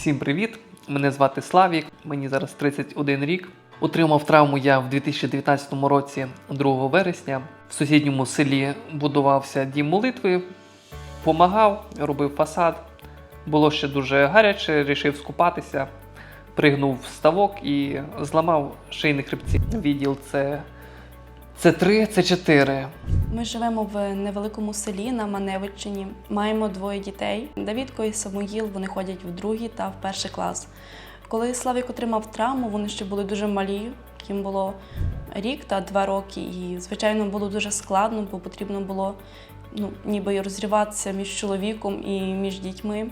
Всім привіт! Мене звати Славік, мені зараз 31 рік. Отримав травму я в 2019 році 2 вересня. В сусідньому селі будувався дім молитви, помагав, робив фасад. Було ще дуже гаряче, вирішив скупатися, пригнув в ставок і зламав шийні хребці. Відділ це, це 3, це 4. Ми живемо в невеликому селі на Маневичині. Маємо двоє дітей. Давідко і Самуїл вони ходять в другий та в перший клас. Коли Славік отримав травму, вони ще були дуже малі. Їм було рік та два роки. І, звичайно, було дуже складно, бо потрібно було ну, ніби розриватися між чоловіком і між дітьми.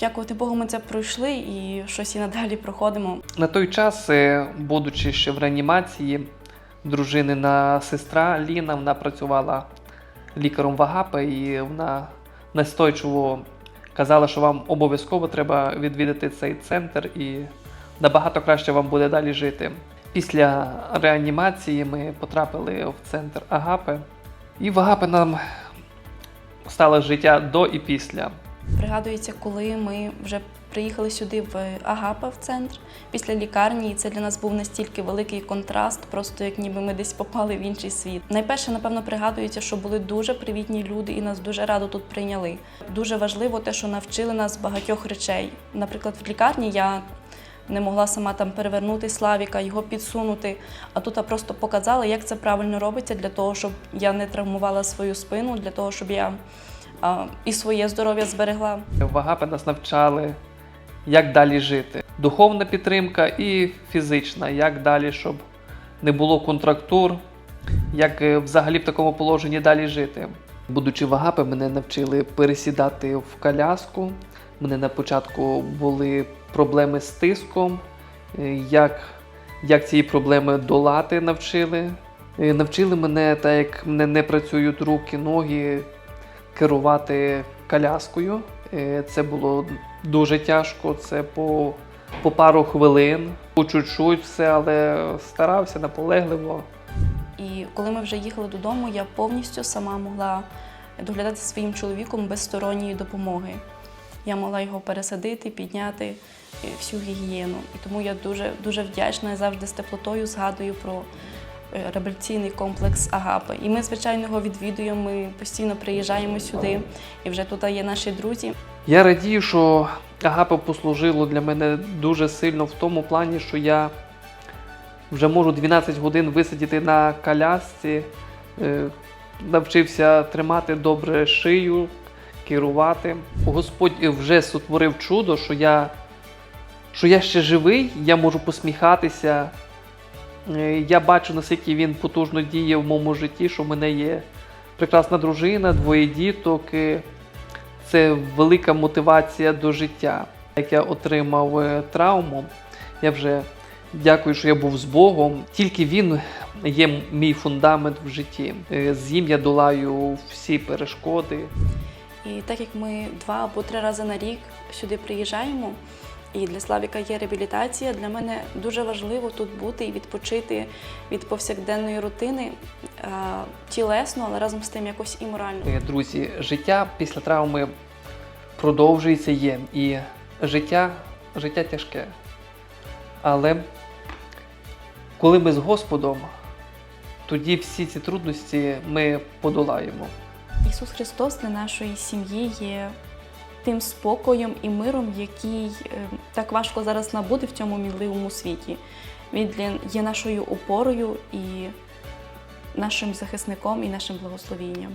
Дякувати Богу, ми це пройшли і щось і надалі проходимо. На той час, е, будучи ще в реанімації, дружинина сестра Ліна вона працювала лікарем в Агапе, і вона настойчиво казала, що вам обов'язково треба відвідати цей центр і набагато краще вам буде далі жити. Після реанімації ми потрапили в центр Агапе, і в Агапе нам стало життя до і після. Пригадується, коли ми вже приїхали сюди в Агапа в центр після лікарні, і це для нас був настільки великий контраст, просто як ніби ми десь попали в інший світ. Найперше, напевно, пригадується, що були дуже привітні люди і нас дуже радо тут прийняли. Дуже важливо те, що навчили нас багатьох речей. Наприклад, в лікарні я не могла сама там перевернути Славіка, його підсунути. А тут просто показала, як це правильно робиться для того, щоб я не травмувала свою спину, для того, щоб я і своє здоров'я зберегла. В Агапе нас навчали, як далі жити. Духовна підтримка і фізична, як далі, щоб не було контрактур, як е, взагалі в такому положенні далі жити. Будучи в Агапе, мене навчили пересідати в коляску. Мене на початку були проблеми з тиском, е, як, як ці проблеми долати навчили. Е, Навчили мене, так як мене не працюють руки, ноги, керувати коляскою. Е, Це було дуже тяжко, це по, по пару хвилин, по чуть-чуть все, але старався наполегливо. І коли ми вже їхали додому, я повністю сама могла доглядати своїм чоловіком без сторонньої допомоги. Я могла його пересадити, підняти е, всю гігієну. І тому я дуже, дуже вдячна і завжди з теплотою згадую про реабілітаційний комплекс Агапи. І ми, звичайно, його відвідуємо. Ми постійно приїжджаємо сюди, і вже тут є наші друзі. Я радію, що Агапе послужило для мене дуже сильно в тому плані, що я вже можу 12 годин висидіти на колясці, е, навчився тримати добре шию, керувати. Господь вже сотворив чудо, що я, що я ще живий, я можу посміхатися. Е, Я бачу, наскільки він потужно діє в моєму житті, що в мене є прекрасна дружина, двоє діток. це велика мотивація до життя. Як я отримав е, травму, я вже дякую, що я був з Богом. Тільки він є мій фундамент в житті. Е, З ним я долаю всі перешкоди. І так як ми два або три рази на рік сюди приїжджаємо, і для Славіка є реабілітація, для мене дуже важливо тут бути і відпочити від повсякденної рутини е, тілесно, але разом з тим якось і морально. Е, Друзі, життя після травми продовжується є. І життя, життя тяжке. Але коли ми з Господом, тоді всі ці трудності ми подолаємо. Ісус Христос для нашої сім'ї є тим спокоєм і миром, який е, так важко зараз набути в цьому мінливому світі. Він є нашою опорою і нашим захисником і нашим благословінням.